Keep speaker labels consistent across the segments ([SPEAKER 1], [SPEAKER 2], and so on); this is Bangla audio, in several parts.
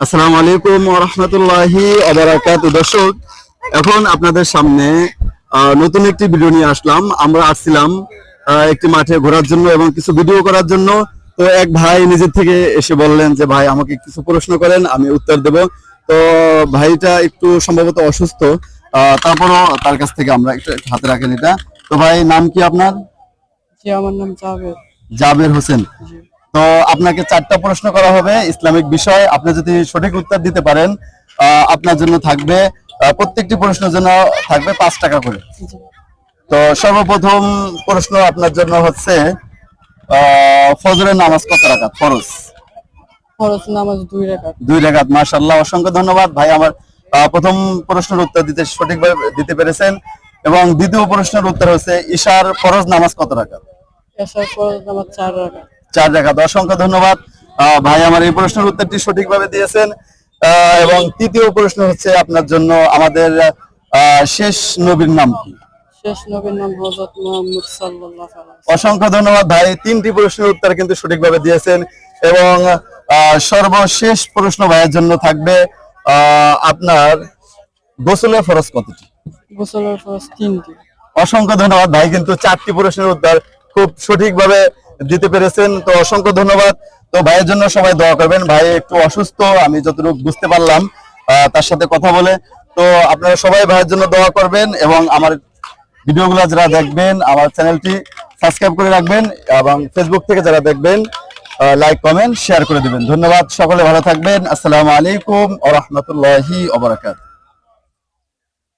[SPEAKER 1] আসসালামু আলাইকুম রহমতুল্লাহি আবরাকাত দর্শক এখন আপনাদের সামনে নতুন একটি ভিডিও নিয়ে আসলাম। আমরা আসছিলাম একটি মাঠে ঘোরার জন্য এবং কিছু ভিডিও করার জন্য। তো এক ভাই নিজের থেকে এসে বললেন যে ভাই আমাকে কিছু প্রশ্ন করেন আমি উত্তর দেব। তো ভাইটা একটু সম্ভবত অসুস্থ। আহ, তারপরও তার কাছ থেকে আমরা একটু হাতে রাখেন এটা। তো ভাই নাম কি আপনার?
[SPEAKER 2] জি আমার নাম জাভেদ
[SPEAKER 1] জাবের হোসেন। তো আপনাকে চারটা প্রশ্ন করা হবে ইসলামিক বিষয়। আপনি যদি সঠিক উত্তর দিতে পারেন আপনার জন্য থাকবে প্রত্যেকটি প্রশ্নের জন্য থাকবে পাঁচ টাকা করে। তো সর্বপ্রথম প্রশ্ন আপনার জন্য হচ্ছে ফজরের নামাজ কত ফরজ।
[SPEAKER 2] ফরজ নামাজ দুই
[SPEAKER 1] মাশাআল্লাহ। অসংখ্য ধন্যবাদ। ভাই আমার প্রথম প্রশ্নের উত্তর দিতে সঠিকভাবে দিতে পেরেছেন। এবং দ্বিতীয় প্রশ্নের উত্তর হচ্ছে ঈশার ফরজ নামাজ কত
[SPEAKER 2] এসার ফরজ নামাজ চার রাকাত।
[SPEAKER 1] চার রাখাত অসংখ্য ধন্যবাদ। ভাই আমার এই প্রশ্নের উত্তরটি সঠিকভাবে দিয়েছেন। এবং তৃতীয় প্রশ্ন হচ্ছে আপনার জন্য আমাদের শেষ নবীর নাম কি? অসংখ্য ধন্যবাদ ভাই। তিনটি প্রশ্নের উত্তর কিন্তু সঠিকভাবে দিয়েছেন এবং আহ, সর্বশেষ প্রশ্ন ভাইয়ের জন্য থাকবে আহ, আপনার গোসলের ফরজ কতটি?
[SPEAKER 2] গোসলের ফরজ তিনটি।
[SPEAKER 1] অসংখ্য ধন্যবাদ ভাই। কিন্তু চারটি প্রশ্নের উত্তর খুব সঠিকভাবে দিতে পেরেছেন। তো অসংখ্য ধন্যবাদ। তো ভাইয়ের জন্য সবাই দোয়া করবেন। ভাই একটু অসুস্থ, আমি যতটুকু বুঝতে পারলাম তার সাথে কথা বলে। তো আপনারা সবাই ভাইয়ের জন্য দোয়া করবেন এবং আমার ভিডিওগুলো যারা দেখবেন, আমার চ্যানেলটি সাবস্ক্রাইব করে রাখবেন এবং ফেসবুক থেকে যারা দেখবেন লাইক কমেন্ট শেয়ার করে দিবেন। ধন্যবাদ। সকলে ভালো থাকবেন। আসসালামু আলাইকুম ও রহমতুল্লাহি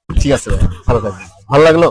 [SPEAKER 1] ঠিক আছে ভালো থাকবেন। ভালো লাগল?